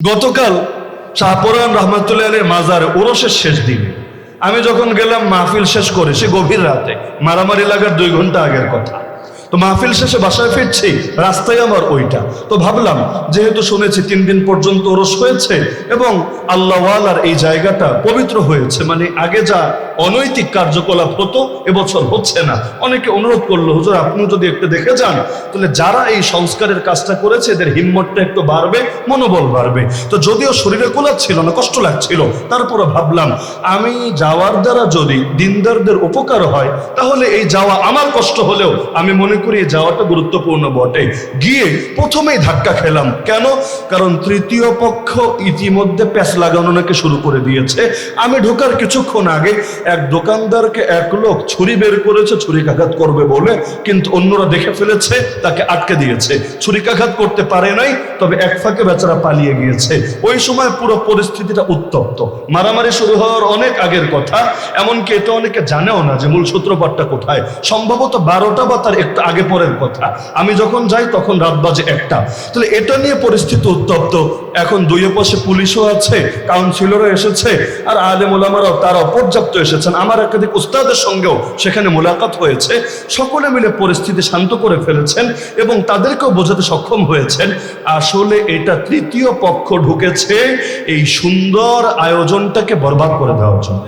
গতকাল শাহপুরান রহমতুল্লাহ আলের মাজার ওরসের শেষ দিনে আমি যখন গেলাম মাহফিল শেষ করে সে গভীর রাতে, মারামারি লাগার দুই ঘণ্টা আগের কথা। তো মাহফিল শেষে বাসায় ফিরছি, রাস্তায় আমার ওইটা। তো ভাবলাম, যেহেতু শুনেছি তিন দিন পর্যন্ত ওরস হয়েছে এবং আল্লাহওয়ালার এই জায়গাটা পবিত্র হয়েছে মানে আগে যা অনৈতিক কার্যকলাপ হতো, এবছর হচ্ছে না। অনেকে অনুরোধ করল, হুজুর আপনি যদি একটু দেখে যান, তাহলে যারা এই সংস্কারের কাজটা করেছে, এদের হিম্মতটা একটু বাড়বে, মনোবল বাড়বে। তো যদিও শরীরে কোলাচ্ছিল না, কষ্ট লাগছিল তারপরে ভাবলাম, আমি যাওয়ার দ্বারা যদি দিনদারদের উপকার হয়, তাহলে এই যাওয়া আমার কষ্ট হলেও আমি মনে করি এই যাওয়াটা গুরুত্বপূর্ণ বটে। গিয়ে প্রথমেই ধাক্কা খেলাম। কেন? কারণ তৃতীয় পক্ষ ইতিমধ্যে প্যাচ লাগানো নাকি শুরু করে দিয়েছে। আমি ঢোকার কিছুক্ষণ আগে এক দোকানদারকে এক লোক ছুরি বের করেছে ছুরিকাঘাত করবে বলে। কিন্তু অন্যরা দেখে ফেলেছে, তাকে আটকে দিয়েছে। ছুরিকাঘাত করতে পারে নাই, তবে এক ফাঁকে বেচারা পালিয়ে গিয়েছে। ওই সময় পুরো পরিস্থিতিটা উত্তপ্ত। মারামারি শুরু হওয়ার অনেক আগের কথা। এমনকি এটা অনেকে জানেও না যে মূল সূত্রপাতটা কোথায়। সম্ভবত বারোটা বা তার একটু আগে পরের কথা। আমি যখন যাই তখন রাত বাজে একটা। তাহলে এটা নিয়ে পরিস্থিতি উত্তপ্ত। এখন দুই পাশে পুলিশও আছে কাউন্সিলরও এসেছে, আর আলেম ওলামারাও তারাও পর্যাপ্ত এসেছেন। আমার একাধিক উস্তাদের সঙ্গেও সেখানে মোলাকাত হয়েছে। সকলে মিলে পরিস্থিতি শান্ত করে ফেলেছেন এবং তাদেরকেও বোঝাতে সক্ষম হয়েছেন। আসলে এটা তৃতীয় পক্ষ ঢুকেছে এই সুন্দর আয়োজনটাকে বরবাদ করে দেওয়ার জন্য।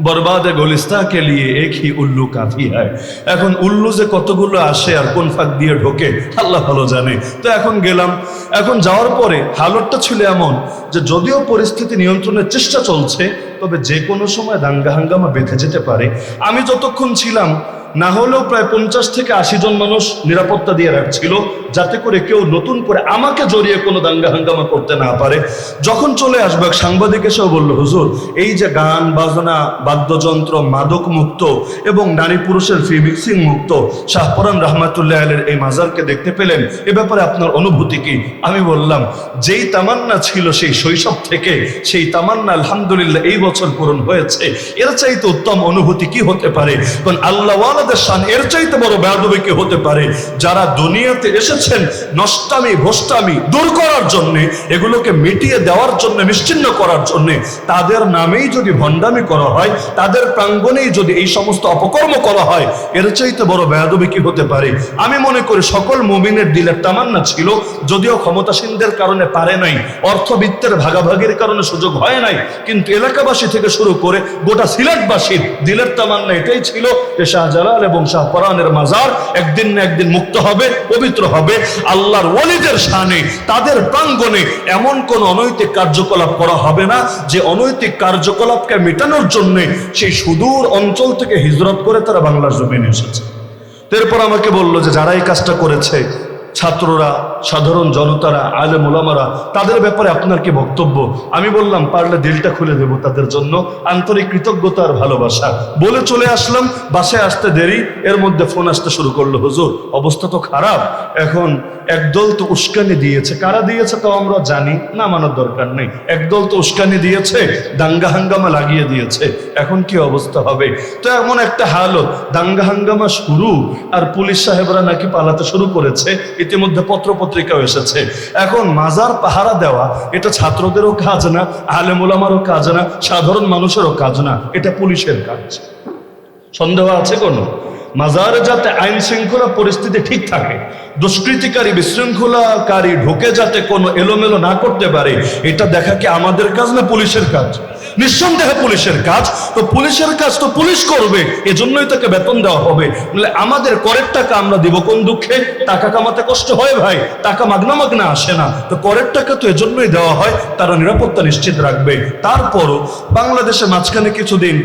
বরবাদ গলিস্তাকে লিয়ে এক উল্লু কাফি হয়। এখন উল্লু যে কতগুলো আসে আর কোন ফাঁক দিয়ে ঢোকে, আল্লাহ ভালো জানে। তো এখন গেলাম। এখন যাওয়ার পরে হালতটা ছিল এমন যে যদিও পরিস্থিতি নিয়ন্ত্রণের চেষ্টা চলছে, তবে যে কোনো সময় দাঙ্গা হাঙ্গামা বেঁধে যেতে পারে। আমি যতক্ষণ ছিলাম না হলেও প্রায় পঞ্চাশ থেকে আশি জন মানুষ নিরাপত্তা দিয়ে রাখছিল যাতে করে কেউ নতুন করে আমাকে জড়িয়ে কোনো দাঙ্গা হাঙ্গামা করতে না পারে। যখন চলে আসবে, এক সাংবাদিক এসেও বলল, হুজুর, এই যে গান, বাজনা, বাদ্যযন্ত্র, মাদক মুক্ত এবং নারী পুরুষের ফি মিক্সিং মুক্ত শাহপুরান রহমাতুল্লাহ আলের এই মাজারকে দেখতে পেলেন, এ ব্যাপারে আপনার অনুভূতি কি? আমি বললাম, যেই তামান্না ছিল সেই শৈশব থেকে, সেই তামান্না আলহামদুলিল্লাহ এই বছর পূরণ হয়েছে। এর চাইতে উত্তম অনুভূতি কি হতে পারে? কারণ আল্লাহওয়ালাদের শান, এর চাইতে বড় বেয়াদবি কি হতে পারে? যারা দুনিয়াতে এসেছেন নষ্টামি, ভষ্টামি দূর করার জন্য, এগুলোকে মিটিয়ে দেওয়ার জন্য, নিশ্চিন্ন করার জন্য, তাদের নামেই যদি ভণ্ডামি করা হয়, তাদের প্রাঙ্গণেই যদি এই সমস্ত অপকর্ম করা হয়, এর চাইতে বড় বেয়াদবি কি হতে পারে? আমি মনে করি সকল মুমিনের দিলের তামান্না ছিল, যদিও ক্ষমতাসীনদের কারণে পারে নাই, অর্থবিত্তের ভাগাভাগির কারণে সুযোগ হয় নাই, কিন্তু এলাকাবাসী থেকে শুরু করে গোটা সিলেটবাসীর দিলের তামান্না এটাই ছিল যে শাহজালাল এবং শাহপরানের মাজার একদিন না একদিন মুক্ত হবে, পবিত্র হবে। আল্লাহর ওলিদের শানে, তাদের প্রাঙ্গণে এমন কোন অনৈতিক কার্যকলাপ করা হবে না যে অনৈতিক কার্যকলাপকে মেটানোর জন্য সেই সুদূর অঞ্চল থেকে হিজরত করে তারা বাংলার জমিনে এসেছে। এরপর আমাকে বলল যে, যারা এই কাজটা করেছে ছাত্ররা, সাধারণ জনতারা আলে মোলামারা তাদের ব্যাপারে আপনার কি বক্তব্য? আমি বললাম, পারলে দিলটা খুলে দেব তাদের জন্য। আন্তরিক কৃতজ্ঞতা আর ভালোবাসা। বলে চলে আসলাম, বাসায় আসতে দেরি, এর মধ্যে ফোন আসতে শুরু করল। হুজুর, অবস্থা তো খারাপ। এখন একদল তো উস্কানি দিয়েছে। কারা দিয়েছে তাও আমরা জানি, না মানার দরকার নেই। একদল তো উস্কানি দিয়েছে, দাঙ্গা হাঙ্গামা লাগিয়ে দিয়েছে। এখন কি অবস্থা হবে? তো এমন একটা হালত, দাঙ্গা হাঙ্গামা শুরু, আর পুলিশ সাহেবরা নাকি পালাতে শুরু করেছে। ইতিমধ্যে পত্র পত্রিকাও এসেছে। এখন মাজার পাহারা দেওয়া, এটা ছাত্রদেরও কাজ না আলেমুলামারও কাজ না, সাধারণ মানুষেরও কাজ না, এটা পুলিশের কাজ। সন্দেহ আছে কোনো? মাজারে যাতে আইন শৃঙ্খলা পরিস্থিতি ঠিক থাকে, দুষ্কৃতিকারী বিশৃঙ্খলাকারী ঢুকে যাতে কোনো এলোমেলো না করতে পারে, এটা দেখা কি আমাদের কাজ না পুলিশের কাজ? নিঃসন্দেহে পুলিশের কাজ, তো পুলিশের কাজ তো পুলিশ করবে, এজন্যই তাকে বেতন দেওয়া হবে। আমাদের করের টাকা আমরা দিব কোন দুঃখে? টাকা কামাতে কষ্ট হয় ভাই, টাকা মাগনা মাগনা আসে না। তো করের টাকা তো এজন্যই দেওয়া হয়, তারা নিরাপত্তা নিশ্চিত রাখবে। তারপরও বাংলাদেশে মাঝখানে কিছুদিন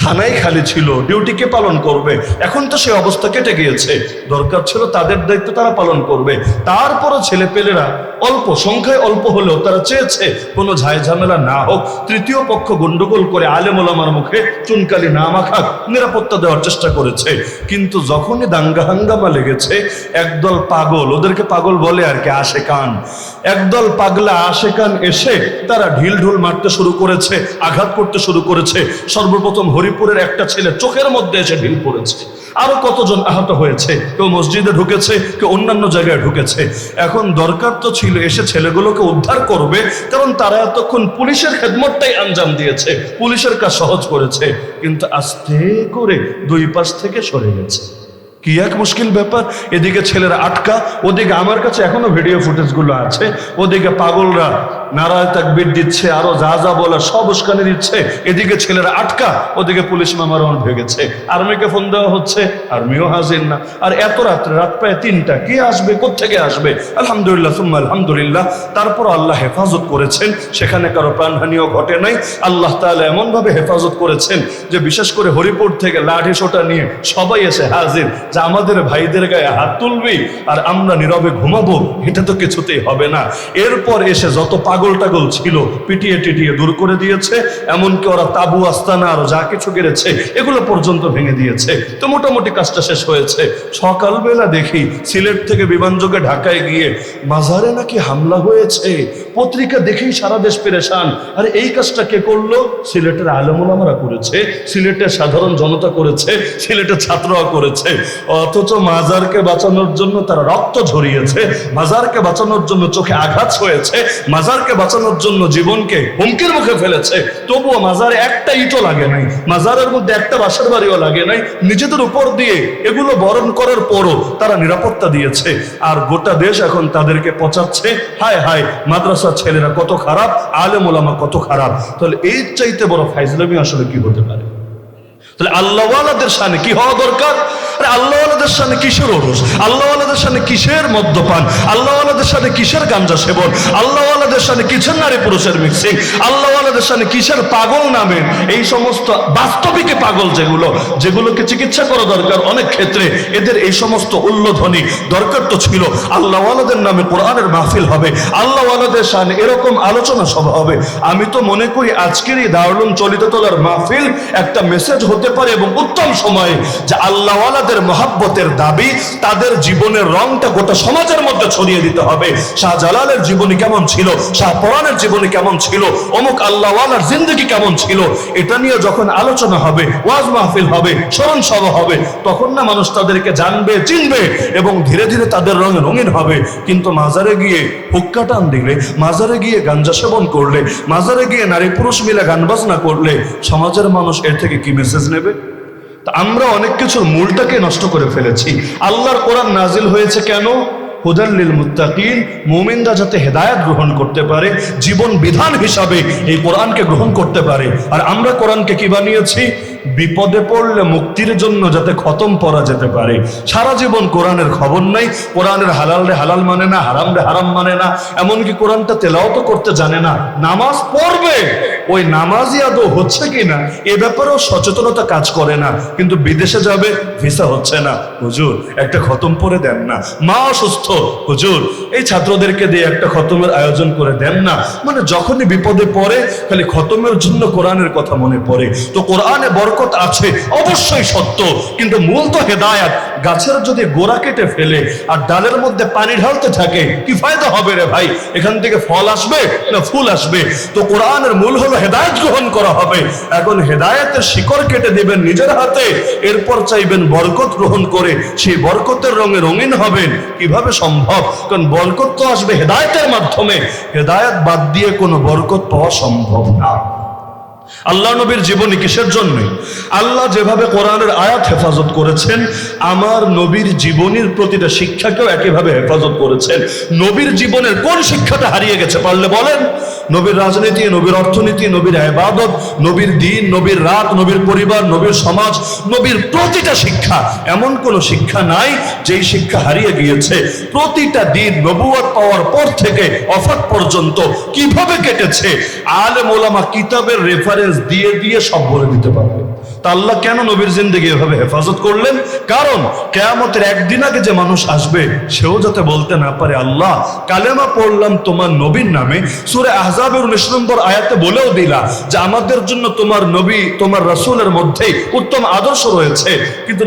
থানাই খালি ছিল ডিউটিকে পালন করবে। এখন তো সেই অবস্থা কেটে গিয়েছে। দরকার ছিল তাদের দায়িত্ব তারা পালন করবে। তারপরও ছেলে পেলেরা অল্প সংখ্যায় অল্প হলেও তারা চেয়েছে কোনো ঝাই ঝামেলা না হোক। তৃতীয় পক্ষ গন্ডগোল করে আলেমোলামার মুখে চুনকালি না মাখাক নিরাপত্তা দেওয়ার চেষ্টা করেছে। কিন্তু যখনই দাঙ্গা হাঙ্গামা লেগেছে, একদল পাগল, ওদেরকে পাগল বলে আর কি আশে কান একদল পাগলা আশে কান এসে তারা ঢিল ঢুল মারতে শুরু করেছে, আঘাত করতে শুরু করেছে। সর্বপ্রথম হরি হরিপুরের একটা ছেলে চোখের মধ্যে এসে ঢিল পড়েছে। আরও কতজন আহত হয়েছে? কেউ মসজিদে ঢুকেছে, কেউ অন্যান্য জায়গায় ঢুকেছে। এখন দরকার তো ছিল এসে ছেলেগুলোকে উদ্ধার করবে, কারণ তারা এতক্ষণ পুলিশের খেদমতটাই আঞ্জাম দিয়েছে। পুলিশের কাজ সহজ করেছে, কিন্তু আস্তে করে দুই পাশ থেকে সরে গেছে। কি এক মুশকিল ব্যাপার? এদিকে ছেলেরা আটকা, ওদিকে আমার কাছে এখনও ভিডিও ফুটেজগুলো আছে, ওদিকে পাগলরা নারায় তাকবির দিচ্ছে, আরও যা যা বলা সব উস্কানি দিচ্ছে। এদিকে ছেলেরা আটকা, ওদিকে পুলিশ মামার রওনা হয়ে গেছে। আর্মিকে ফোন দেওয়া হচ্ছে, আর্মিও হাজির না। আর এত রাত্রে, রাত প্রায় তিনটা, কে আসবে কোথেকে আসবে? আলহামদুলিল্লাহ, সুম্মা আলহামদুলিল্লাহ। তারপর আল্লাহ হেফাজত করেছেন, সেখানে কারও প্রাণহানিও ঘটে নাই। আল্লাহ তাআলা এমন ভাবে হেফাজত করেছেন যে, বিশেষ করে হরিপুর থেকে লাঠি সোটা নিয়ে সবাই এসে হাজির। যে আমাদের ভাইদের গায়ে হাত তুলবি, আর আমরা নীরবে ঘুমাবো, এটা তো কিছুতেই হবে না। এরপর এসে যত পাগল টাগল ছিল, পিটিয়ে টিটিয়ে দূর করে দিয়েছে, এমনকি ওরা তাবু, আস্তানা আর যা কিছু গেড়েছে, এগুলো পর্যন্ত ভেঙে দিয়েছে। তো মোটামুটি কাজটা শেষ হয়েছে। সকালবেলা দেখি সিলেট থেকে বিমান যোগে ঢাকায় গিয়ে মাজারে নাকি হামলা হয়েছে। পত্রিকা দেখেই সারা দেশ পেরেশান। আর এই কাজটা কে করল? সিলেটের আলমোলামারা করেছে, সিলেটের সাধারণ জনতা করেছে, সিলেটের ছাত্ররা করেছে। অথচ মাজারকে বাঁচানোর জন্য তারা রক্ত ঝরিয়েছে, মাজারকে বাঁচানোর জন্য চোখে আঘাত হয়েছে মাজারকে বাঁচানোর জন্য জীবনকে হুমকির মুখে ফেলেছে। তবুও মাজারে একটা ইটও লাগে নাই, মাজারের মধ্যে একটা বাসার বাড়িও লাগে নাই। নিজেদের উপর দিয়ে এগুলো বরণ করার পরও তারা নিরাপত্তা দিয়েছে। আর গোটা দেশ এখন তাদেরকে পচাচ্ছে। হায় হায় মাদ্রাসার ছেলেরা কত খারাপ আলে মোলামা কত খারাপ। তাহলে এই চাইতে বড় ফাইজলামি আসলে কি হতে পারে? তাহলে আল্লাহওয়ালাদের সামনে কি হওয়া দরকার? আরে আল্লাহওয়ালাদের সামনে কিসের ওরস? আল্লাহওয়ালাদের সামনে কিসের মদ্যপান? আল্লাহওয়ালাদের সামনে কিসের গাঞ্জা সেবন? আল্লাহওয়ালাদের সামনে কিসের নারী পুরুষের মিক্সিং? আল্লাহওয়ালাদের সামনে কিসের পাগল নামে? এই সমস্ত বাস্তবিকে পাগল যেগুলো, যেগুলোকে চিকিৎসা করা দরকার অনেক ক্ষেত্রে, এদের এই সমস্ত উল্লোধ্বনি দরকার তো ছিল। আল্লাহওয়ালাদের নামে কোরআনের মাহফিল হবে। আল্লাহওয়ালাদের সামনে এরকম আলোচনা সভা হবে। আমি তো মনে করি আজকের এই দারুল চলিত তোলার মাহফিল একটা মেসেজ হতে পারে এবং উত্তম সময়ে যে আল্লাহ আল্লাহওয়ালাদের মহাব্বতের দাবি, তাদের জীবনের রংটা গোটা সমাজের মধ্যে ছড়িয়ে দিতে হবে। শাহজালালের জীবনী কেমন ছিল? শাহ পরানের জীবনী কেমন ছিল? অমুক আল্লাহওয়ালার জিন্দগি কেমন ছিল? এটা নিয়ে যখন আলোচনা হবে, ওয়াজ মাহফিল হবে, স্মরণ সভা হবে, তখন না মানুষ তাদেরকে জানবে, চিনবে এবং ধীরে ধীরে তাদের রঙে রঙিন হবে। কিন্তু মাজারে গিয়ে হুক্কা টান দিলে, মাজারে গিয়ে গাঞ্জা সেবন করলে, মাজারে গিয়ে নারী পুরুষ মিলে গান বাজনা করলে, সমাজের মানুষ এর থেকে কি মেসেজ নেবে? আমরা অনেক কিছুর মূলটাকে নষ্ট করে ফেলেছি। আল্লাহর কোরআন নাজিল হয়েছে কেন? হুদাল্লিল মুত্তাকিন মোমিন্দা যাতে হেদায়াত গ্রহণ করতে পারে, জীবন বিধান হিসাবে এই কোরআনকে গ্রহণ করতে পারে। আর আমরা কোরআনকে কি বানিয়েছি? বিপদে পড়লে মুক্তির জন্য যাতে খতম পড়া যেতে পারে। সারা জীবন কোরআনের খবর নাই, কোরআনের হালাল রে হালাল মানে না, হারাম রে হারাম মানে না। এমনকি কোরআনটা তেলাও তো করতে জানে না। নামাজ পড়বে। ওই নামাজই আদৌ হচ্ছে কিনা, এ ব্যাপারেও সচেতনতা কাজ করে না। কিন্তু বিদেশে যাবে, ভিসা হচ্ছে না। হুজুর, একটা খতম পরে দেন না। মা অসুস্থ, হুজুর, এই ছাত্রদেরকে দিয়ে একটা খতমের আয়োজন করে দেন না। মানে যখনই বিপদে পড়ে, খালি খতমের জন্য কোরআনের কথা মনে পড়ে। তো কোরআনে বরকত আছে, অবশ্যই সত্য। কিন্তু মূল তো হেদায়াত, গাছের যদি গোড়া কেটে ফেলে আর ডালের মধ্যে পানি ঢালতে থাকে, কি ফায়দা হবে রে ভাই? এখান থেকে ফল আসবে না ফুল আসবে? তো কোরআনের মূল হলো হেদায়ত গ্রহণ করা হবে। এখন হেদায়েতের শিকড় কেটে দেবেন নিজের হাতে, এরপর চাইবেন বরকত গ্রহণ করে। সেই বরকতের রঙে রঙিন হবেন। কীভাবে সম্ভব? কারণ বরকত তো আসবে হেদায়তের মাধ্যমে। হেদায়েত বাদ দিয়ে কোনো বরকত পাওয়া সম্ভব না। আল্লাহ নবীর জীবনী কিসের জন্য আল্লাহ যেভাবে কোরআনের আয়াত হেফাজত করেছেন, আমার নবীর জীবনীর প্রতিটা শিক্ষাকেও একইভাবে হেফাজত করেছেন। নবীর জীবনের কোন শিক্ষাটা হারিয়ে গেছে পারলে বলেন? নবীর রাজনীতি, নবীর অর্থনীতি, নবীর আবাদত, নবীর দিন, নবীর রাত, নবীর পরিবার, নবীর সমাজ, নবীর প্রতিটা শিক্ষা। এমন কোন শিক্ষা নাই যেই শিক্ষা হারিয়ে গিয়েছে। প্রতিটা দিন নবুয়াত পাওয়ার পর থেকে অফাত পর্যন্ত কীভাবে কেটেছে? আলেম মোলামা কিতাবের রেফারেন্স দিয়ে দিয়ে সব বলে দিতে পারবে। তা আল্লাহ কেন নবীর জিন্দগি এভাবে হেফাজত করলেন? কারণ কেয়ামতের একদিন আগে যে মানুষ আসবে, সেও যাতে বলতে না পারে, আল্লাহ, কালেমা পড়লাম তোমার নবীর নামে। সুরে আহজাবের উনিশ নম্বর আয়াতে বলেও দিলা যে, আমাদের জন্য তোমার নবী, তোমার রসুলের মধ্যেই উত্তম আদর্শ রয়েছে। কিন্তু